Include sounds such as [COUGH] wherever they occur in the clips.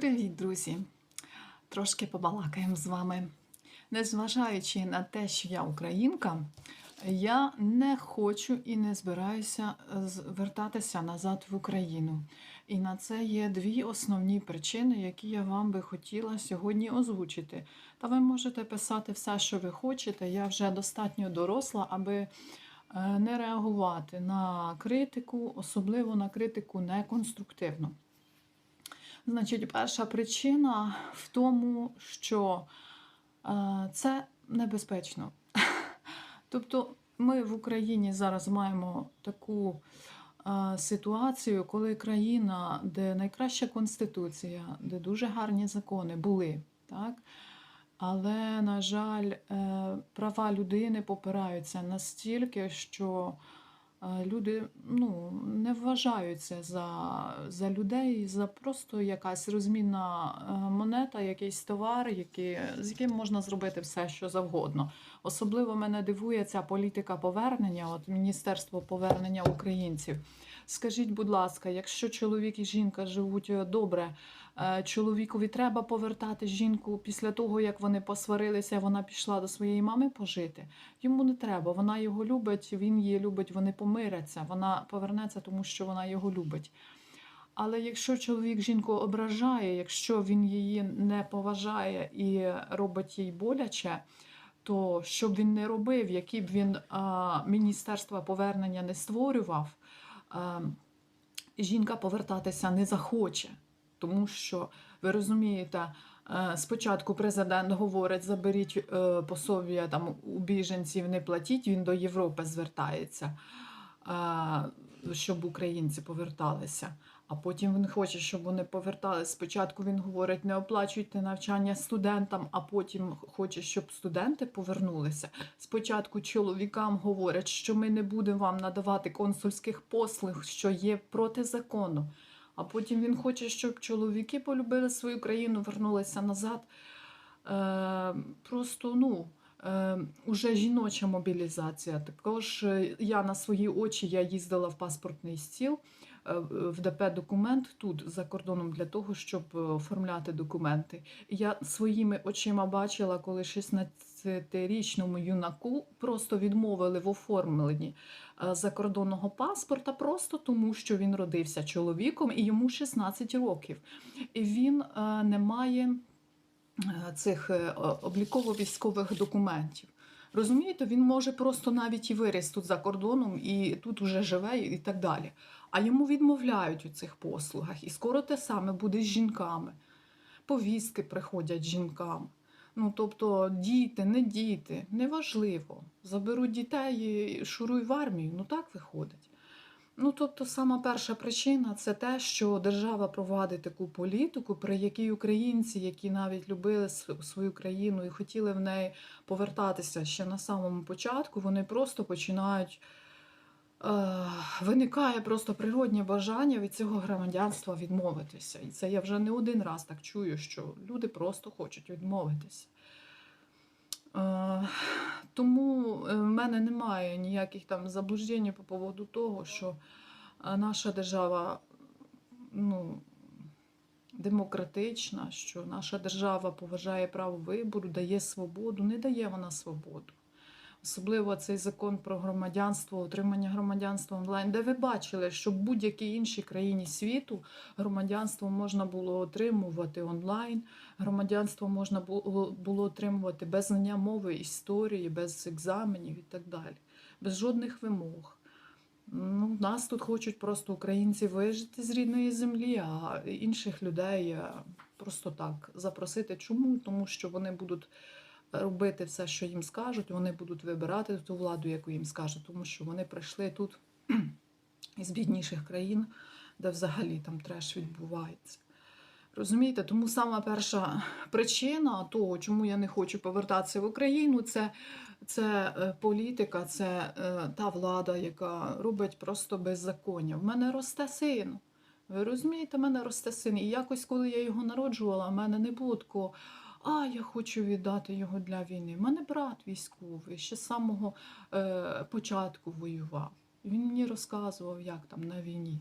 Привіт, друзі! Трошки побалакаємо з вами. Незважаючи на те, що я українка, я не хочу і не збираюся вертатися назад в Україну. І на це є дві основні причини, які я вам би хотіла сьогодні озвучити. Та ви можете писати все, що ви хочете. Я вже достатньо доросла, аби е, не реагувати на критику, особливо на критику неконструктивну. Значить, перша причина в тому, що е, це небезпечно. [LAUGHS] Тобто, ми в Україні зараз маємо таку е, ситуацію, коли країна, де найкраща конституція, де дуже гарні закони були, так? але, на жаль, е, права людини попираються настільки, що люди ну, не вважаються за, за людей, за просто якась розмінна е, монета, якийсь товар, який, з яким можна зробити все, що завгодно. Особливо мене дивує ця політика повернення, от Міністерство повернення українців. Скажіть, будь ласка, якщо чоловік і жінка живуть е, добре, чоловікові треба повертати жінку після того, як вони посварилися, вона пішла до своєї мами пожити. Йому не треба. Вона його любить, він її любить, вони помиряться. Вона повернеться, тому що вона його любить. Але якщо чоловік жінку ображає, якщо він її не поважає і робить їй боляче, то що б він не робив, які б він а, міністерства повернення не створював, а, жінка повертатися не захоче. Тому що ви розумієте, е, спочатку президент говорить: заберіть е, пособія там у біженців, не платіть. Він до Європи звертається, е, щоб українці поверталися. А потім він хоче, щоб вони поверталися. Спочатку він говорить, не оплачуйте навчання студентам, а потім хоче, щоб студенти повернулися. Спочатку чоловікам говорять, що ми не будемо вам надавати консульських послуг, що є проти закону. А потім він хоче, щоб чоловіки полюбили свою країну, вернулися назад. Е, просто ну, е, уже жіноча мобілізація. Також е, я на свої очі я їздила в паспортний стіл е, в ДП документ тут за кордоном для того, щоб е, оформляти документи. Я своїми очима бачила, коли 16-річному юнаку просто відмовили в оформленні е, закордонного паспорта, просто тому, що він родився чоловіком і йому 16 років. І він е, не має е, цих обліково-військових документів. Розумієте, він може просто навіть і виріс тут за кордоном, і тут уже живе, і так далі. А йому відмовляють у цих послугах. І скоро те саме буде з жінками. Повістки приходять жінкам. Ну, тобто, діти, не діти, неважливо. Заберуть дітей шуруй в армію. Ну так виходить. Ну, тобто, сама перша причина це те, що держава провадить таку політику, при якій українці, які навіть любили свою країну і хотіли в неї повертатися ще на самому початку, вони просто починають. Е, виникає просто природнє бажання від цього громадянства відмовитися. І це я вже не один раз так чую, що люди просто хочуть відмовитися. Е, тому е, в мене немає ніяких там заблуждень по поводу того, що наша держава ну, демократична, що наша держава поважає право вибору, дає свободу. Не дає вона свободу. Особливо цей закон про громадянство, отримання громадянства онлайн, де ви бачили, що в будь-якій іншій країні світу громадянство можна було отримувати онлайн, громадянство можна було, отримувати без знання мови, історії, без екзаменів і так далі, без жодних вимог. Ну, нас тут хочуть просто українці вижити з рідної землі, а інших людей е, просто так запросити. Чому? Тому що вони будуть робити все, що їм скажуть, вони будуть вибирати ту владу, яку їм скажуть, тому що вони прийшли тут із бідніших країн, де взагалі там треш відбувається. Розумієте, тому сама перша причина того, чому я не хочу повертатися в Україну, це, це е, політика, це е, та влада, яка робить просто беззаконня. В мене росте син. Ви розумієте, в мене росте син. І якось, коли я його народжувала, в мене не було такого, а я хочу віддати його для війни. У мене брат військовий, ще з самого е, початку воював. Він мені розказував, як там на війні.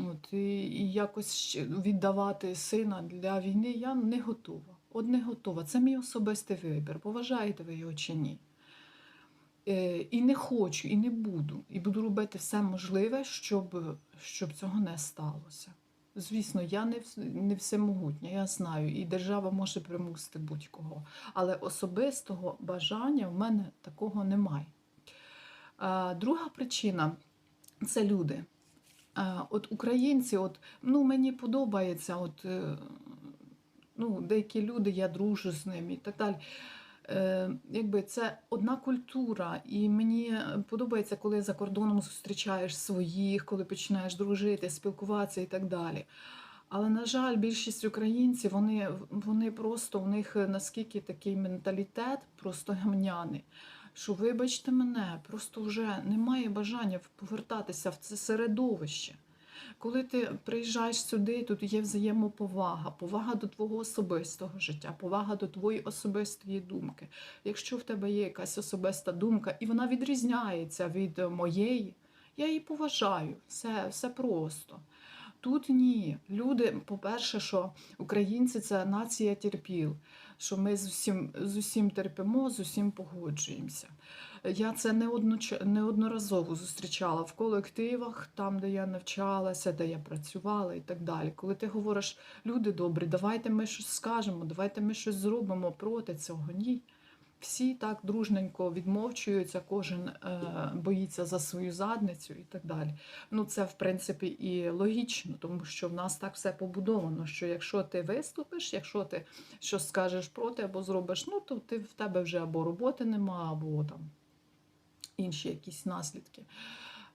От, і, і якось віддавати сина для війни я не готова. От не готова. Це мій особистий вибір. Поважаєте ви його чи ні? Е, і не хочу, і не буду. І буду робити все можливе, щоб, щоб цього не сталося. Звісно, я не, не всемогутня, я знаю, і держава може примусити будь-кого. Але особистого бажання в мене такого немає. Друга причина це люди. От українці, от, ну, мені подобається, от, е, ну, деякі люди, я дружу з ними і так далі. Е, якби це одна культура, і мені подобається, коли за кордоном зустрічаєш своїх, коли починаєш дружити, спілкуватися і так далі. Але, на жаль, більшість українців, вони, вони просто у них наскільки такий менталітет, просто гамняний, що, вибачте мене, просто вже немає бажання повертатися в це середовище. Коли ти приїжджаєш сюди, тут є взаємоповага, повага до твого особистого життя, повага до твоєї особистої думки. Якщо в тебе є якась особиста думка, і вона відрізняється від моєї, я її поважаю. Все, все просто. Тут ні. Люди, по-перше, що українці це нація терпіл, що ми з усім, з усім терпимо, з усім погоджуємося. Я це неодноразово зустрічала в колективах, там, де я навчалася, де я працювала і так далі. Коли ти говориш, люди добрі, давайте ми щось скажемо, давайте ми щось зробимо проти цього. Ні. Всі так дружненько відмовчуються, кожен е, боїться за свою задницю і так далі. Ну, це, в принципі, і логічно, тому що в нас так все побудовано, що якщо ти виступиш, якщо ти щось скажеш проти або зробиш, ну, то ти, в тебе вже або роботи нема, або там інші якісь наслідки.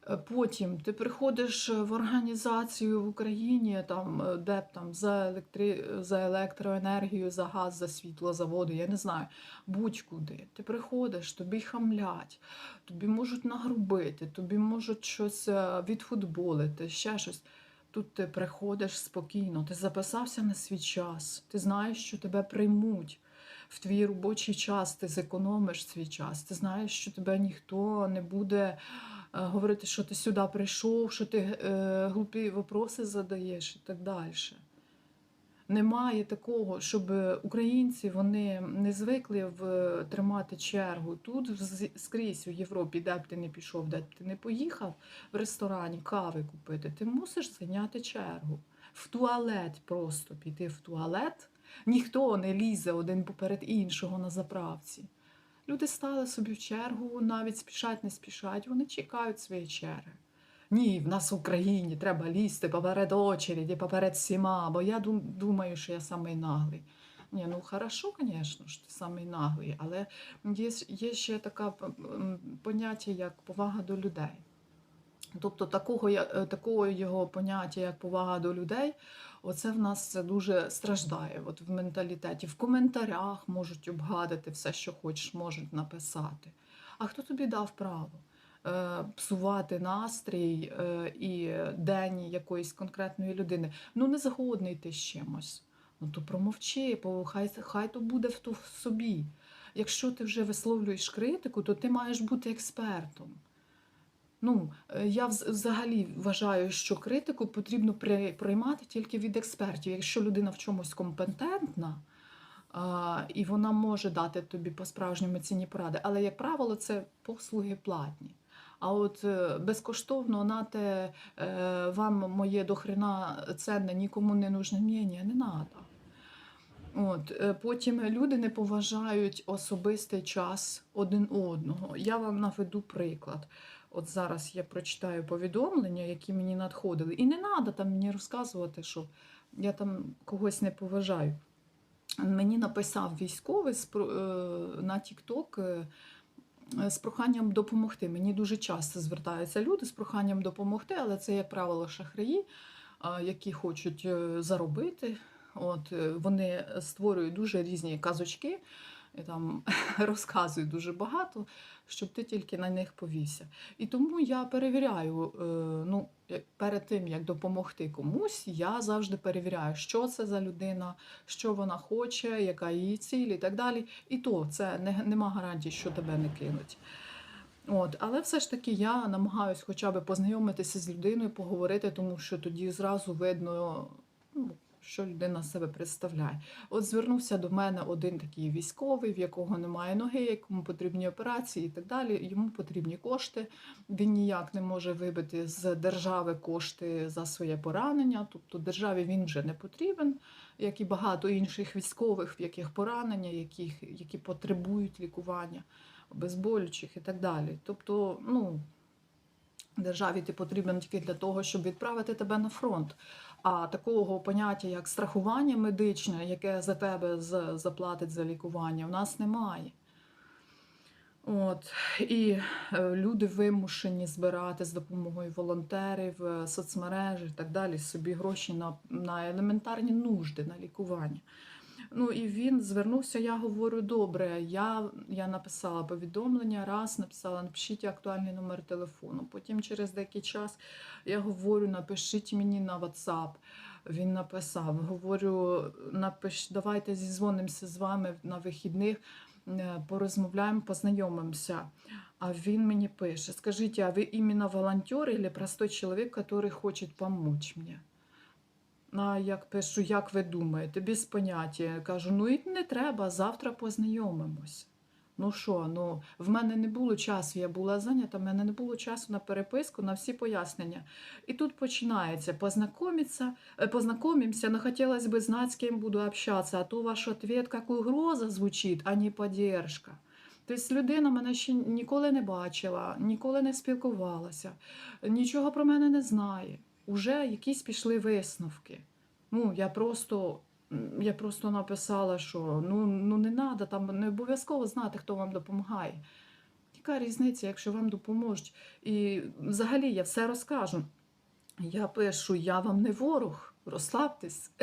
Е, Потім ти приходиш в організацію в Україні, там, е, де б там за, електри... за електроенергію, за газ, за світло, за воду, я не знаю, будь-куди. Ти приходиш, тобі хамлять, тобі можуть нагрубити, тобі можуть щось е, відфутболити, ще щось. Тут ти приходиш спокійно, ти записався на свій час, ти знаєш, що тебе приймуть в твій робочий час, ти зекономиш свій час, ти знаєш, що тебе ніхто не буде е, говорити, що ти сюди прийшов, що ти е, глупі вопроси задаєш і так далі. Немає такого, щоб українці вони не звикли в тримати чергу. Тут скрізь у Європі, де б ти не пішов, де б ти не поїхав в ресторані кави купити, ти мусиш зайняти чергу. В туалет просто піти в туалет. Ніхто не лізе один поперед іншого на заправці. Люди стали собі в чергу, навіть спішать, не спішать, вони чекають своєї черги. Ні, в нас в Україні треба лізти поперед очереді, поперед всіма, бо я думаю, що я самий наглий. Ні, ну хорошо, звісно, що ти самий наглий, але є, є ще таке поняття, як повага до людей. Тобто такого, е, такого його поняття, як повага до людей, оце в нас дуже страждає от в менталітеті. В коментарях можуть обгадити все, що хочеш, можуть написати. А хто тобі дав право? е, Псувати настрій е, і день якоїсь конкретної людини. Ну, не згодний ти з чимось. Ну то промовчи, хай, хай то буде в, то в собі. Якщо ти вже висловлюєш критику, то ти маєш бути експертом. Ну, е, я взагалі вважаю, що критику потрібно приймати тільки від експертів. Якщо людина в чомусь компетентна, а, і вона може дати тобі по-справжньому цінні поради, але, як правило, це послуги платні. А от е, безкоштовно нате е, вам моє дохрена ценне, нікому не нужне мнення, не треба. От, потім люди не поважають особистий час один одного. Я вам наведу приклад. От зараз я прочитаю повідомлення, які мені надходили. І не треба там мені розказувати, що я там когось не поважаю. Мені написав військовий е, на TikTok е, з проханням допомогти. Мені дуже часто звертаються люди з проханням допомогти, але це, як правило, шахраї, які хочуть е, заробити. От, е, вони створюють дуже різні казочки, і там [LAUGHS] розказують дуже багато, щоб ти тільки на них повівся. І тому я перевіряю, е, ну, перед тим, як допомогти комусь, я завжди перевіряю, що це за людина, що вона хоче, яка її ціль і так далі. І то це не, нема гарантії, що тебе не кинуть. От, але все ж таки я намагаюсь хоча б познайомитися з людиною, поговорити, тому що тоді зразу видно, ну, що людина себе представляє. От звернувся до мене один такий військовий, в якого немає ноги, якому потрібні операції і так далі. Йому потрібні кошти. Він ніяк не може вибити з держави кошти за своє поранення. Тобто державі він вже не потрібен, як і багато інших військових, в яких поранення, яких, які потребують лікування безболючих і так далі. Тобто, ну, державі ти потрібен тільки для того, щоб відправити тебе на фронт. А такого поняття, як страхування медичне, яке за тебе заплатить за лікування, в нас немає. От. І е, люди вимушені збирати з допомогою волонтерів, е, соцмережі і так далі собі гроші на, на елементарні нужди, на лікування. Ну і він звернувся. Я говорю, добре. Я, я написала повідомлення, раз написала, напишіть актуальний номер телефону. Потім через деякий час я говорю, напишіть мені на WhatsApp. Він написав: говорю, напиш, давайте зізвонимося з вами на вихідних, е, порозмовляємо, познайомимося. А він мені пише: Скажіть, а ви іменно волонтер или простой чоловік, який хоче допомогти мені? А як пишу, як ви думаєте, без поняття. Кажу, ну і не треба, завтра познайомимось. Ну що, ну в мене не було часу, я була зайнята, в мене не було часу на переписку, на всі пояснення. І тут починається познайомитися, э, познайомимося, но хотілося б знати, з ким буду общатися, а то ваш ответ як угроза звучить, а не поддержка. Тобто людина мене ще ніколи не бачила, ніколи не спілкувалася, нічого про мене не знає. Уже якісь пішли висновки. Ну, я просто, я просто написала, що ну, ну не треба, там не обов'язково знати, хто вам допомагає. Яка різниця, якщо вам допоможуть? І взагалі я все розкажу. Я пишу, я вам не ворог, розслабтесь. [LAUGHS]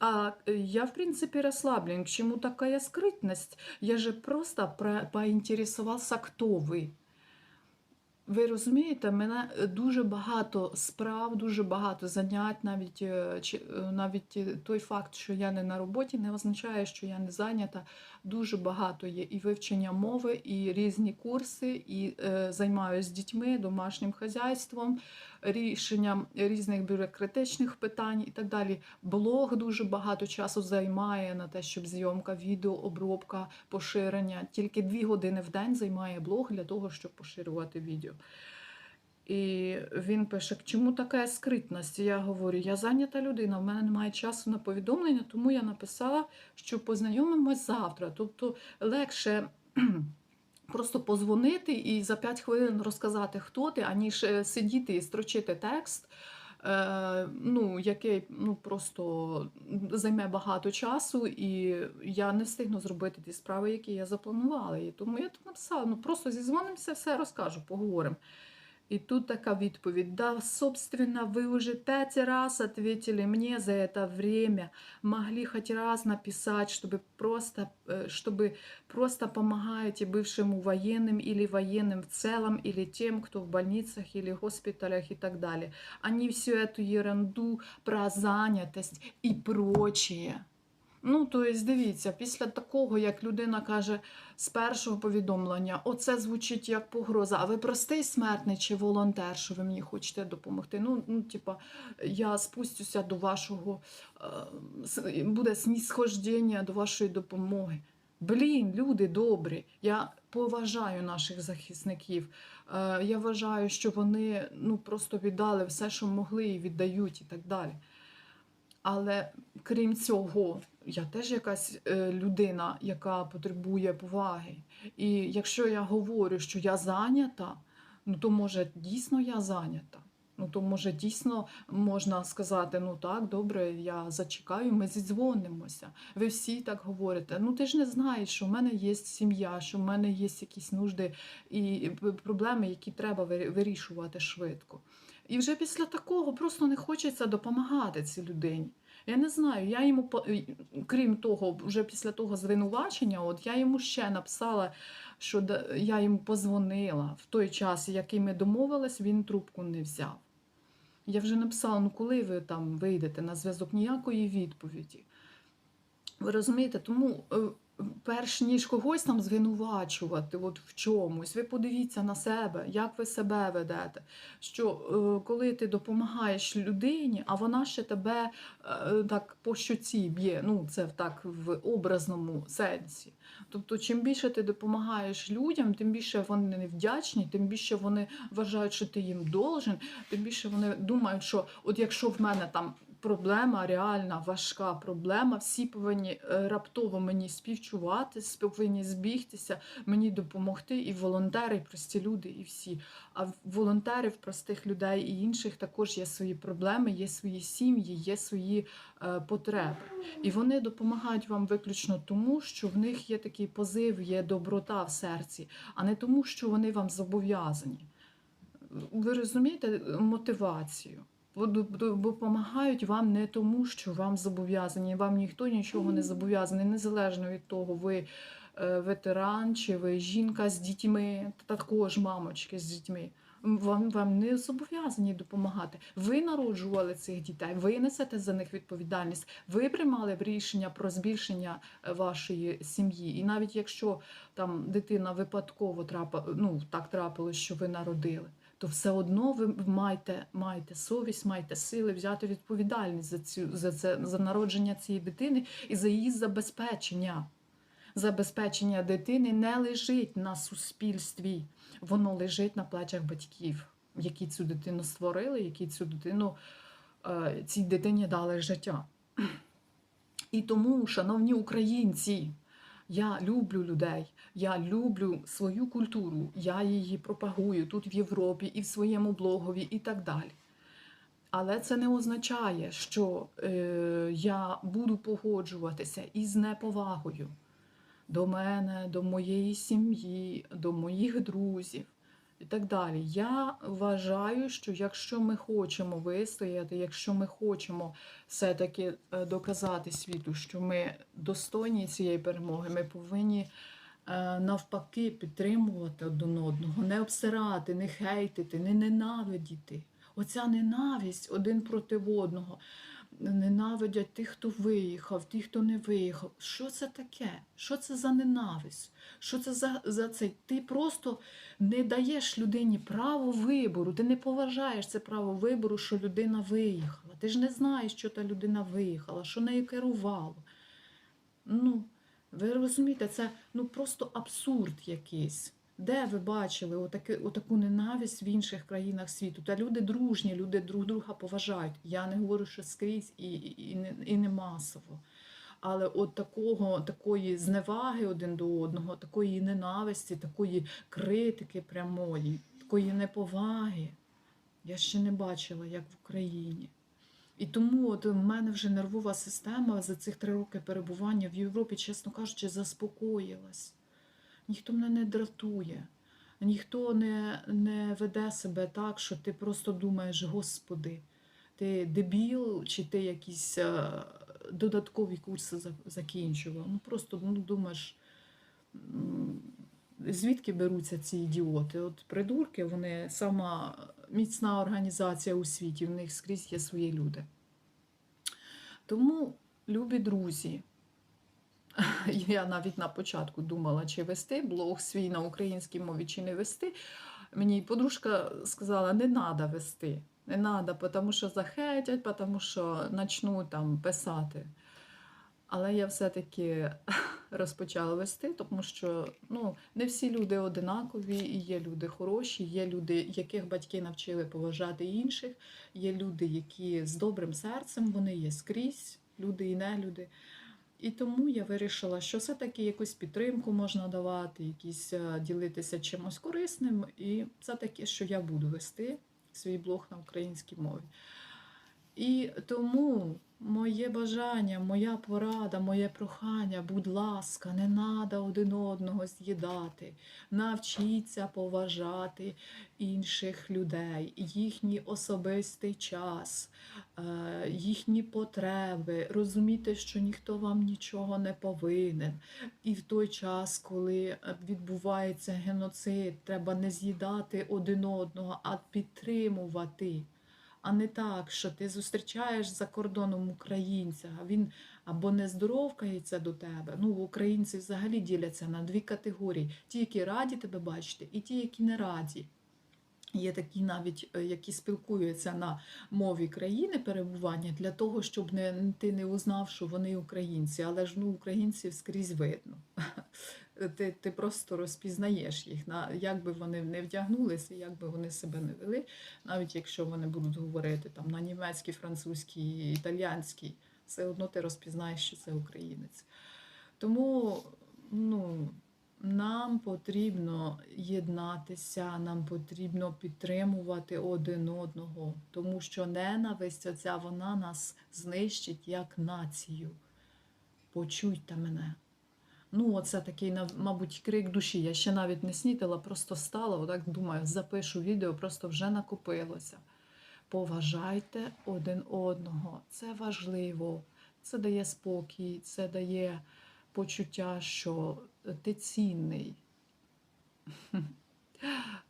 А я, в принципе, расслаблен. К чему такая скрытность? Я же просто про- хто ви. Ви розумієте, мене е, дуже багато справ, дуже багато занять, навіть, е, чи- е, навіть той факт, що я не на роботі, не означає, що я не зайнята. Дуже багато є і вивчення мови, і різні курси, і е, займаюся дітьми, домашнім хазяйством, рішенням різних бюрократичних питань і так далі. Блог дуже багато часу займає на те, щоб зйомка відео, обробка, поширення. Тільки дві години в день займає блог для того, щоб поширювати відео. І він пише: чому така скритність? Я говорю, я зайнята людина, в мене немає часу на повідомлення, тому я написала, що познайомимось завтра. Тобто легше. Просто позвонити і за 5 хвилин розказати, хто ти, аніж е, сидіти і строчити текст, е, ну, який ну, просто займе багато часу, і я не встигну зробити ті справи, які я запланувала. І тому я тут написала: ну просто зізвонимося, все розкажу, поговоримо. И тут такая відповідь. Да, собственно, вы уже пять раз ответили мне за это время. Могли хоть раз написать, чтобы просто, э, чтобы просто помогаете бывшему военным или военным в целом, или тем, кто в больницах или госпиталях и так далее. Они всю эту ерунду про занятость и прочее. Ну, то есть, дивіться, після такого, як людина каже з першого повідомлення, оце звучить як погроза. А ви простий смертний чи волонтер, що ви мені хочете допомогти? Ну, ну типа, я спустюся до вашого, е, буде снісхождення до вашої допомоги. Блін, люди добрі. Я поважаю наших захисників. Е, Я вважаю, що вони ну, просто віддали все, що могли, і віддають, і так далі. Але крім цього, я теж якась е, людина, яка потребує поваги. І якщо я говорю, що я зайнята, ну то може дійсно я зайнята. Ну то може дійсно можна сказати, ну так, добре, я зачекаю, ми зідзвонимося. Ви всі так говорите. Ну ти ж не знаєш, що в мене є сім'я, що в мене є якісь нужди і проблеми, які треба вирішувати швидко. І вже після такого просто не хочеться допомагати цій людині. Я не знаю, я йому, крім того, вже після того звинувачення, от я йому ще написала, що я йому позвонила в той час, який ми домовились, він трубку не взяв. Я вже написала, ну коли ви там вийдете на зв'язок, ніякої відповіді. Ви розумієте, тому е, перш ніж когось там звинувачувати от в чомусь, ви подивіться на себе, як ви себе ведете. Що е, коли ти допомагаєш людині, а вона ще тебе е, так по щоці б'є, ну це так в образному сенсі. Тобто, чим більше ти допомагаєш людям, тим більше вони невдячні, тим більше вони вважають, що ти їм должен, тим більше вони думають, що от якщо в мене там проблема реальна, важка проблема, всі повинні е, раптово мені співчувати, повинні збігтися, мені допомогти, і волонтери, і прості люди, і всі. А волонтерів, простих людей і інших також є свої проблеми, є свої сім'ї, є свої е, потреби. І вони допомагають вам виключно тому, що в них є такий позив, є доброта в серці, а не тому, що вони вам зобов'язані. Ви розумієте мотивацію? Допомагають вам не тому, що вам зобов'язані. Вам ніхто нічого не зобов'язаний, незалежно від того, ви е, ветеран чи ви жінка з дітьми, також мамочки з дітьми. Вам, вам не зобов'язані допомагати. Ви народжували цих дітей, ви несете за них відповідальність. Ви приймали рішення про збільшення е, вашої сім'ї. І навіть якщо там дитина випадково трапила, ну так трапилось, що ви народили, то все одно ви маєте, маєте совість, маєте сили взяти відповідальність за цю за це за народження цієї дитини і за її забезпечення. Забезпечення дитини не лежить на суспільстві, воно лежить на плечах батьків, які цю дитину створили, які цю дитину е, цій дитині дали життя. І тому, шановні українці, я люблю людей, я люблю свою культуру, я її пропагую тут в Європі і в своєму блогові, і так далі. Але це не означає, що е, я буду погоджуватися із неповагою до мене, до моєї сім'ї, до моїх друзів і так далі. Я вважаю, що якщо ми хочемо вистояти, якщо ми хочемо все-таки е, доказати світу, що ми достойні цієї перемоги, ми повинні е, навпаки підтримувати один одного, не обсирати, не хейтити, не ненавидіти. Оця ненависть один проти одного. Ненавидять тих, хто виїхав, тих, хто не виїхав. Що це таке? Що це за ненависть? Що це за, за це? Ти просто не даєш людині право вибору, ти не поважаєш це право вибору, що людина виїхала. Ти ж не знаєш, що та людина виїхала, що нею керувало. Ну, ви розумієте, це ну, просто абсурд якийсь. Де ви бачили отаки, отаку ненависть в інших країнах світу? Та люди дружні, люди друг друга поважають. Я не говорю, що скрізь і, і, і, не, і не масово. Але от такого, такої зневаги один до одного, такої ненависті, такої критики прямої, такої неповаги я ще не бачила, як в Україні. І тому от в мене вже нервова система за цих три роки перебування в Європі, чесно кажучи, заспокоїлась. Ніхто мене не дратує, ніхто не, не веде себе так, що ти просто думаєш, Господи, ти дебіл, чи ти якісь е, додаткові курси закінчував. Ну просто ну, думаєш, звідки беруться ці ідіоти? От придурки, вони сама міцна організація у світі, в них скрізь є свої люди. Тому, любі друзі, [LAUGHS] я навіть на початку думала, чи вести блог свій на українській мові, чи не вести. Мені подружка сказала, не треба вести. Не треба, тому що захетять, тому що почнуть там писати. Але я все-таки [LAUGHS] розпочала вести, тому що ну, не всі люди одинакові, і є люди хороші, є люди, яких батьки навчили поважати інших, є люди, які з добрим серцем, вони є скрізь, люди і нелюди. І тому я вирішила, що все-таки якусь підтримку можна давати, якісь е, ділитися чимось корисним. І це таке, що я буду вести свій блог на українській мові. І тому моє бажання, моя порада, моє прохання, будь ласка, не треба один одного з'їдати. Навчіться поважати інших людей, їхній особистий час, е, їхні потреби. Розумійте, що ніхто вам нічого не повинен. І в той час, коли е, відбувається геноцид, треба не з'їдати один одного, а підтримувати а не так, що ти зустрічаєш за кордоном українця, а він або не здоровкається до тебе. Ну, українці взагалі діляться на дві категорії: ті, які раді тебе бачити, і ті, які не раді. Є такі навіть, е, які спілкуються на мові країни перебування для того, щоб не, ти не узнав, що вони українці, але ж ну, українців скрізь видно. Ти, ти просто розпізнаєш їх, на, як би вони не вдягнулися, як би вони себе не вели, навіть якщо вони будуть говорити там, на німецькій, французькій, італіянській, все одно ти розпізнаєш, що це українець. Тому ну, нам потрібно єднатися, нам потрібно підтримувати один одного, тому що ненависть оця вона нас знищить як націю. Почуйте мене. Ну, оце такий, мабуть, крик душі. Я ще навіть не снітила, просто стала, отак думаю, запишу відео, просто вже накопилося. Поважайте один одного. Це важливо. Це дає спокій, це дає почуття, що ти цінний. [LAUGHS]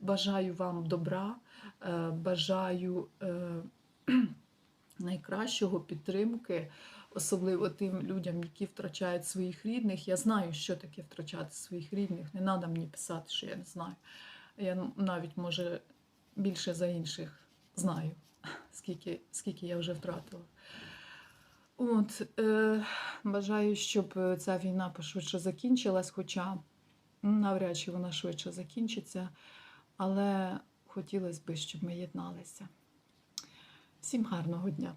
Бажаю вам добра, е, бажаю е, [CLEARS THROAT] найкращого підтримки, особливо тим людям, які втрачають своїх рідних. Я знаю, що таке втрачати своїх рідних. Не треба мені писати, що я не знаю. Я навіть, може, більше за інших знаю, скільки, скільки я вже втратила. От, е, бажаю, щоб ця війна пошвидше закінчилась, хоча навряд чи вона швидше закінчиться, але хотілося б, щоб ми єдналися. Всім гарного дня!